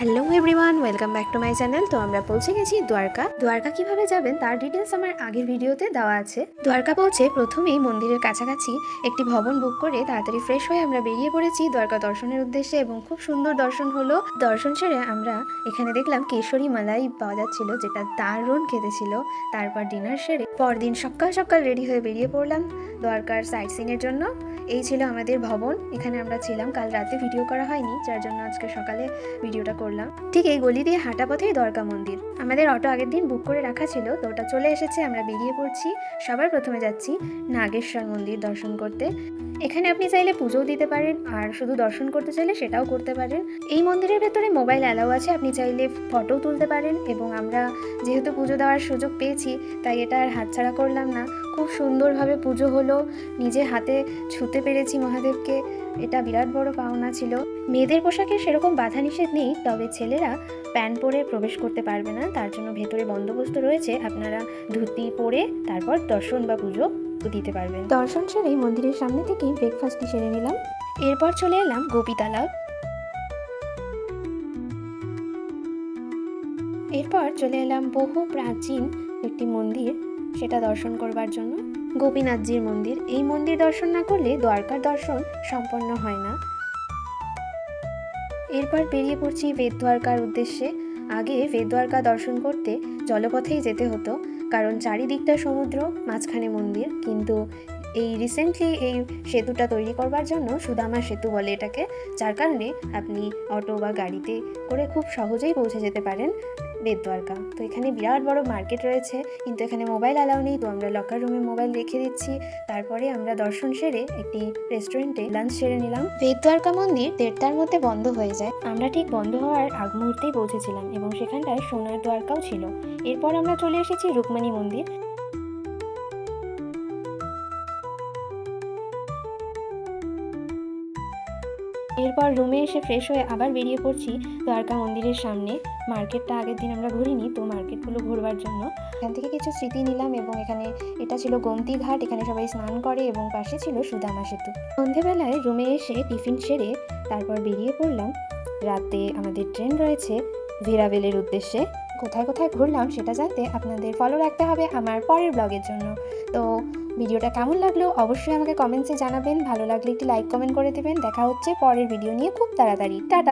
Hello everyone, welcome back to my channel. তো আমরা পৌঁছে গেছি দ্বারকা। দ্বারকা কীভাবে যাবেন তার ডিটেলস আমার আগের ভিডিওতে দেওয়া আছে। দ্বারকা পৌঁছে প্রথমেই মন্দিরের কাছাকাছি একটি ভবন বুক করে তাড়াতাড়ি ফ্রেশ হয়ে আমরা বেরিয়ে পড়েছি দ্বারকা দর্শনের উদ্দেশ্যে এবং খুব সুন্দর দর্শন হলো। দর্শন সেরে আমরা এখানে দেখলাম কেশরী মালাই পাওয়া যাচ্ছিল, যেটা দারুণ খেতে তারপর ডিনার সেরে পরদিন সকাল সকাল রেডি হয়ে বেরিয়ে পড়লাম দ্বারকার সাইট সিনের জন্য। এই ছিল আমাদের ভবন। এখানে আমরা ছিলাম, কাল রাতে ভিডিও করা হয়নি, যার জন্য আজকে সকালে ভিডিওটা করলাম। ঠিক এই গলি দিয়ে হাঁটা পথেই দ্বারকা মন্দির। আমাদের অটো আগের দিন বুক করে রাখা ছিল, তো ওটা চলে এসেছে, আমরা বেরিয়ে পড়ছি। সবার প্রথমে যাচ্ছি নাগেশ্বর মন্দির দর্শন করতে। এখানে আপনি চাইলে পুজোও দিতে পারেন, আর শুধু দর্শন করতে চাইলে সেটাও করতে পারেন। এই মন্দিরের ভেতরে মোবাইল অ্যালাউ আছে, আপনি চাইলে ফটো তুলতে পারেন, এবং আমরা যেহেতু পুজো দেওয়ার সুযোগ পেয়েছি, তাই এটা আর হাতছাড়া করলাম না। খুব সুন্দরভাবে পুজো হলো। নিজে হাতে ছুতে পেরেছি মহাদেবকে। এটা বিরাট বড় পাওনা ছিল। মেয়েদের পোশাকে সেরকম বাধা নিষেধ নেই তবে ছেলেরা প্যান্ট পরে প্রবেশ করতে পারবে না। তার জন্য ভেতরে বন্দোবস্ত রয়েছে। আপনারা ধুতি পরে তারপর দর্শন বা পুজো দিতে পারবেন। দর্শন সেরেই মন্দিরের সামনে থেকেই ব্রেকফাস্টটি সেরে নিলাম। এরপর চলে এলাম গোপী তালাব এরপর চলে এলাম বহু প্রাচীন একটি মন্দির। সেটা দর্শন করবার জন্য। গোপীনাথজির মন্দির, এই মন্দির দর্শন না করলে দ্বারকার দর্শন সম্পন্ন হয় না। এরপর বেরিয়ে পড়ছি বেদদ্বারকার উদ্দেশ্যে। আগে বেদদ্বারকা দর্শন করতে জলপথেই যেতে হতো, কারণ চারিদিকটা সমুদ্র, মাঝখানে মন্দির। কিন্তু এই রিসেন্টলি এই সেতুটা তৈরি করবার জন্য সুদামা সেতু বলে এটাকে। যার কারণে আপনি অটো বা গাড়িতে করে খুব সহজেই পৌঁছে যেতে পারেন। বেদদ্বারকা তো এখানে বিরাট বড় মার্কেট রয়েছে কিন্তু এখানে মোবাইল অ্যালাউ নেই। তো আমরা লকার রুমে মোবাইল রেখে দিচ্ছি। তারপরে আমরা দর্শন সেরে একটি রেস্টুরেন্টে লাঞ্চ সেরে নিলাম। বেদদ্বারকা মন্দির দেড়টার মধ্যে বন্ধ হয়ে যায়। আমরা ঠিক বন্ধ হওয়ার আগ মুহূর্তেই পৌঁছেছিলাম এবং সেখানটায় সোনার দ্বারকাও ছিল। এরপর আমরা চলে এসেছি রুকমানি মন্দির। এরপর রুমে এসে ফ্রেশ হয়ে আবার বেরিয়ে পড়ছি দ্বারকা মন্দিরের সামনে। মার্কেটটা আগের দিন আমরা ঘুরিনি, তো মার্কেটগুলো ঘুরবার জন্য। এখান থেকে কিছু স্মৃতি নিলাম এবং এখানে এটা ছিল গোমতি ঘাট, এখানে সবাই স্নান করে এবং পাশে ছিল সুদামা সেতু। সন্ধেবেলায় রুমে এসে টিফিন সেরে তারপর বেরিয়ে পড়লাম। রাতে আমাদের ট্রেন রয়েছে ভেরাবেলের উদ্দেশ্যে কোথায় কোথায় ঘুরলাম সেটা জানতে আপনাদের ফলো রাখতে হবে আমার পরের ব্লগের জন্য। তো ভিডিওটা কেমন লাগল অবশ্যই আমাকে কমেন্টসে জানাবেন। ভালো লাগলে একটি লাইক কমেন্ট করে দেবেন। দেখা হচ্ছে পরের ভিডিও নিয়ে খুব তাড়াতাড়ি। টাটা!